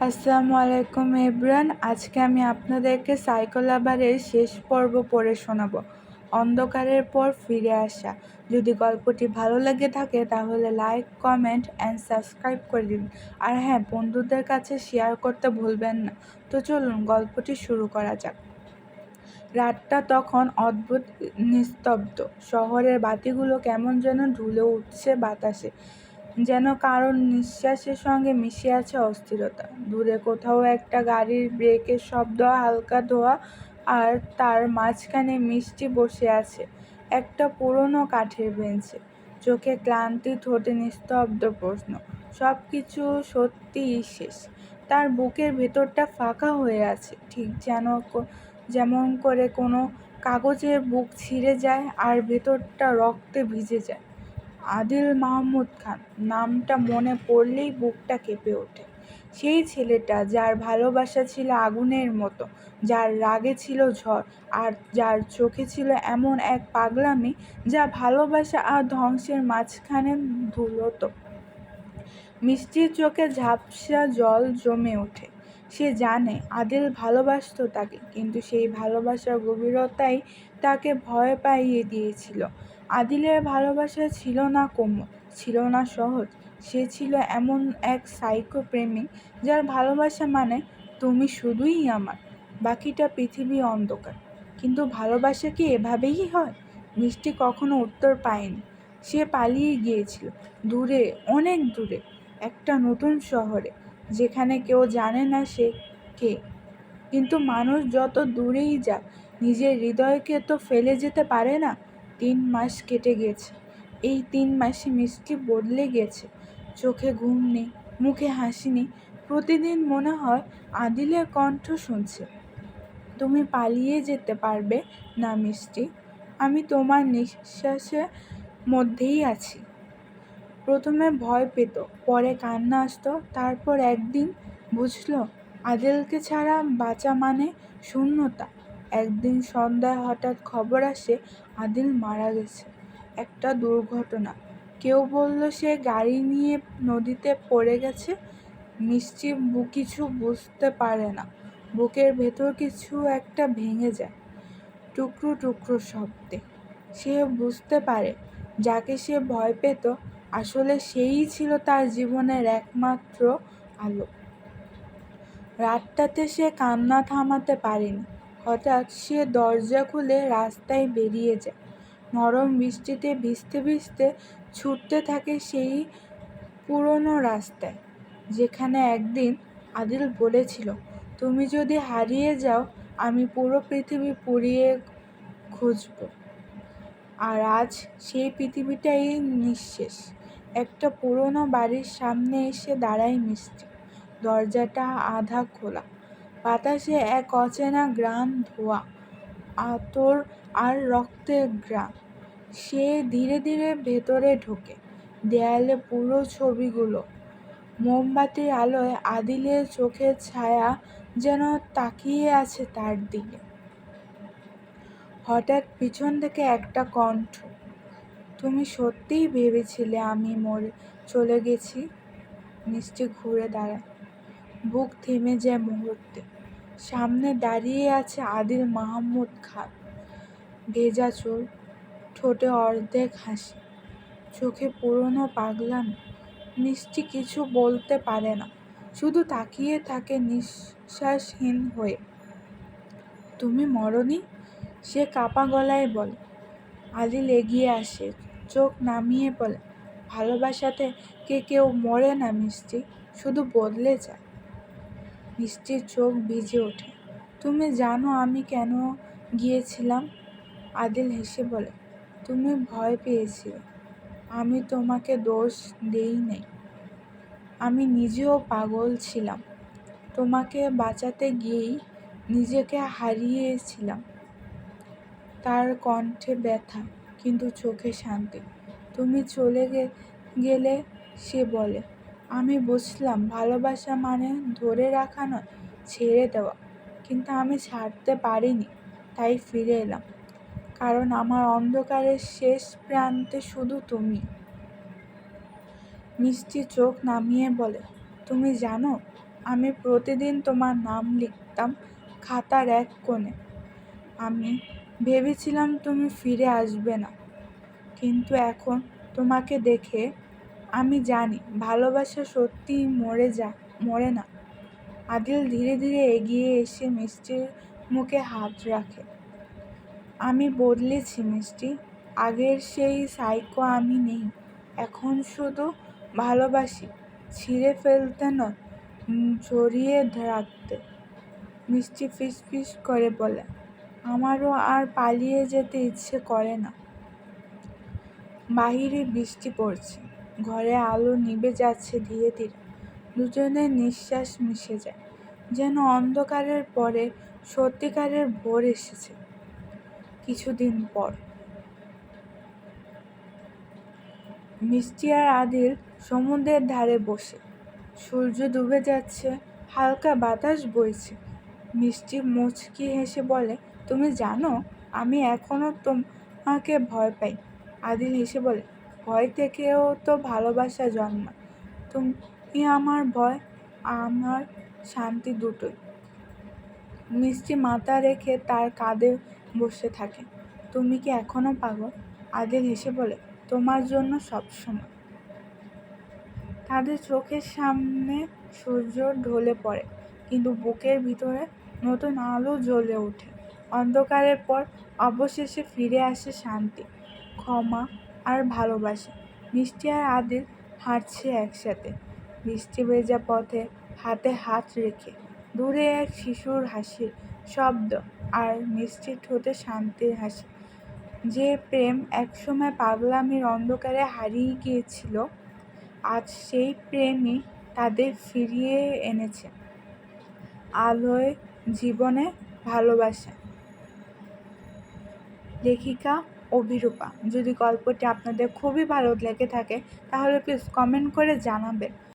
আসসালামু আলাইকুম এভরান আজকে আমি আপনাদেরকে সাইকেল আবারের শেষ পর্ব পড়ে শোনাব। অন্ধকারের পর ফিরে আসা। যদি গল্পটি ভালো লেগে থাকে তাহলে লাইক, কমেন্ট অ্যান্ড সাবস্ক্রাইব করে দিন। আর হ্যাঁ বন্ধুদের কাছে শেয়ার করতে ভুলবেন না। তো চলুন গল্পটি শুরু করা যাক। রাতটা তখন অদ্ভুত, নিস্তব্ধ। শহরের বাতিগুলো কেমন যেন ঢুলে উঠছে বাতাসে। যেন কারোর নিঃশ্বাসের সঙ্গে মিশে আছে অস্থিরতা। দূরে কোথাও একটা গাড়ির ব্রেকের শব্দ, হালকা ধোয়া, আর তার মাঝখানে মিষ্টি বসে আছে একটা পুরনো কাঠের বেঞ্চে। চোখে ক্লান্তি, ঠোঁটে নিস্তব্ধ প্রশ্ন সব কিছু সত্যিই শেষ। তার বুকের ভেতরটা ফাঁকা হয়ে আছে, ঠিক যেন যেমন করে কোনো কাগজের বুক ছিঁড়ে যায় আর ভেতরটা রক্তে ভিজে যায়। আদিল মাহমুদ খান। নামটা মনে পড়লেই বুকটা কেঁপে ওঠে। সেই ছেলেটা যার ভালোবাসা ছিল আগুনের মতো, যার রাগে ছিল ঝড়, আর যার চোখে ছিল এমন এক পাগলামি যা ভালোবাসা আর ধ্বংসের মাঝখানে ধুলত। মিষ্টির চোখে ঝাপসা জল জমে ওঠে। সে জানে আদিল ভালোবাসত তাকে, কিন্তু সেই ভালোবাসার গভীরতাই তাকে ভয় পাইয়ে দিয়েছিল। আদিলের ভালোবাসা ছিল না কোমল ছিল না সহজ। সে ছিল এমন এক সাইকো প্রেমিক যার ভালোবাসা মানে তুমি শুধুই আমার, বাকিটা পৃথিবী অন্ধকার। কিন্তু ভালোবাসা কি এভাবেই হয়? মিষ্টি কখনো উত্তর পায়নি। সে পালিয়ে গিয়েছিল, দূরে, অনেক দূরে, একটা নতুন শহরে, যেখানে কেউ জানে না সে কে। কিন্তু মানুষ যত দূরেই যাক, নিজের হৃদয়কে তো ফেলে যেতে পারে না। তিন মাস কেটে গেছে। এই তিন মাসে মিষ্টি বদলে গেছে। চোখে ঘুম নেই, মুখে হাসি নেই। প্রতিদিন মনে হয় আদিলের কণ্ঠ শুনছে। তুমি পালিয়ে যেতে পারবে না মিষ্টি। আমি তোমার নিঃশ্বাসের মধ্যেই আছি। প্রথমে ভয় পেত, পরে কান্না আসতো, তারপর একদিন বুঝলো, আদিলকে ছাড়া বাঁচা মানে শূন্যতা। একদিন সন্ধ্যায় হঠাৎ খবর আসে আদিল মারা গেছে। একটা দুর্ঘটনা। কেউ বলল, সে গাড়ি নিয়ে নদীতে পড়ে গেছে। মিষ্টি কিছু বুঝতে পারে না। বুকের ভেতর কিছু একটা ভেঙে যায়। টুকরো টুকরো শব্দে। সে বুঝতে পারে, যাকে সে ভয় পেত, আসলে সেই ছিল তার জীবনের একমাত্র আলো। রাতটাতে সে কান্না থামাতে পারেনি। হঠাৎ সে দরজা খুলে রাস্তায় বেরিয়ে যায়। নরম বৃষ্টিতে ভিজতে ভিজতে ছুটতে থাকে সেই পুরনো রাস্তায়, যেখানে একদিন আদিল বলেছিল, তুমি যদি হারিয়ে যাও, আমি পুরো পৃথিবী পুড়িয়ে খুঁজব। আর আজ সেই পৃথিবীটাই নিঃশেষ। একটা পুরনো বাড়ির সামনে এসে দাঁড়ায় মিষ্টি। দরজাটা আধা খোলা। বাতাসে এক অচেনা গ্রাম ধোয়া, আতর আর রক্তের গ্রাম। সে ধীরে ধীরে ভেতরে ঢোকে, দেয়ালে পুরো ছবিগুলো। মোমবাতির আলোয় আদিলের চোখের ছায়া যেন তাকিয়ে আছে তার দিকে। হঠাৎ পিছন থেকে একটা কণ্ঠ, তুমি সত্যিই ভেবেছিলে আমি মরে, চলে গেছি? মিষ্টি ঘুরে দাঁড়ায়। বুক থেমে যায় মুহূর্তে। সামনে দাঁড়িয়ে আছে আদিল মাহমুদ খান। ভেজা চুল, ঠোঁটে অর্ধেক হাসি, চোখে পুরনো পাগলাম, মিষ্টি কিছু বলতে পারে না, শুধু তাকিয়ে থাকে নিঃশ্বাসহীন হয়ে। তুমি মরনি? সে কাপা গলায় বলে। আদিল এগিয়ে আসে, চোখ নামিয়ে বলে, ভালোবাসাতে কে কেউ মরে না মিষ্টি, শুধু বদলে যায়। মিষ্টির চোখ ভিজে ওঠে। তুমি জানো আমি কেন গিয়েছিলাম? আদিল হেসে বলে। তুমি ভয় পেয়েছিলে। আমি তোমাকে দোষ দেই নাই। আমি নিজেও পাগল ছিলাম। তোমাকে বাঁচাতে গিয়েই নিজেকে হারিয়েছিলাম। তার কণ্ঠে ব্যথা, কিন্তু চোখে শান্তি। তুমি চলে গেলে সে বলে আমি বুঝলাম, ভালোবাসা মানে ধরে রাখা নয়, ছেড়ে দেওয়া। কিন্তু আমি ছাড়তে পারিনি, তাই ফিরে এলাম। কারণ আমার অন্ধকারের শেষ প্রান্তে শুধু তুমি। মিষ্টি চোখ নামিয়ে বলে, তুমি জানো, আমি প্রতিদিন তোমার নাম লিখতাম খাতার এক কোণে। আমি ভেবেছিলাম তুমি ফিরে আসবে না। কিন্তু এখন তোমাকে দেখে আমি জানি, ভালোবাসা সত্যিই মরে যা, মরে না। আদিল ধীরে ধীরে এগিয়ে এসে মিষ্টির মুখে হাত রাখে। আমি বদলেছি মিষ্টি, আগের সেই সাইকো আমি নেই, এখন শুধু ভালোবাসি, ছিঁড়ে ফেলতে নয় জড়িয়ে রাখতে মিষ্টি ফিস ফিস করে বলে, আমারও আর পালিয়ে যেতে ইচ্ছে করে না। বাহিরে বৃষ্টি পড়ছে। ঘরে আলো নিভে যাচ্ছে ধীরে ধীরে। দুজনের নিঃশ্বাস মিশে যায়, যেন অন্ধকারের পরে সত্যিকারের ভোর এসেছে। কিছুদিন পর। মিষ্টি আর আদিল সমুদ্রের ধারে বসে। সূর্য ডুবে যাচ্ছে, হালকা বাতাস বইছে। মিষ্টি মুচকি হেসে বলে, তুমি জানো, আমি এখনও তোমাকে ভয় পাই। আদিল হেসে বলে ভয় থেকেও তো ভালোবাসা জন্মায় তুমি আমার ভয়, আমার শান্তি দুটোই। মিষ্টি মাথা রেখে তার কাঁধে বসে থাকে। তুমি কি এখনও পাগল? আদিল হেসে বলে, তোমার জন্য সবসময় তাদের চোখের সামনে সূর্য ঢলে পড়ে, কিন্তু বুকের ভিতরে নতুন আলো জ্বলে ওঠে। অন্ধকারের পর অবশেষে ফিরে আসে শান্তি, ক্ষমা আর ভালোবাসা। মিষ্টি আর আদিল হাঁটছে একসাথে। বৃষ্টি ভেজা পথে হাতে হাত রেখে দূরে এক শিশুর হাসির শব্দ আর মিষ্টি ঠোঁটে শান্তির হাসি। যে প্রেম একসময় পাগলামির অন্ধকারে হারিয়ে গিয়েছিল, আজ সেই প্রেমই তাদের ফিরিয়ে এনেছে। আলোয় জীবনে ভালোবাসা। লেখিকা অভিরূপা। যদি গল্পটি আপনাদের খুবই ভালো লেগে থাকে তাহলে প্লিজ কমেন্ট করে জানাবেন।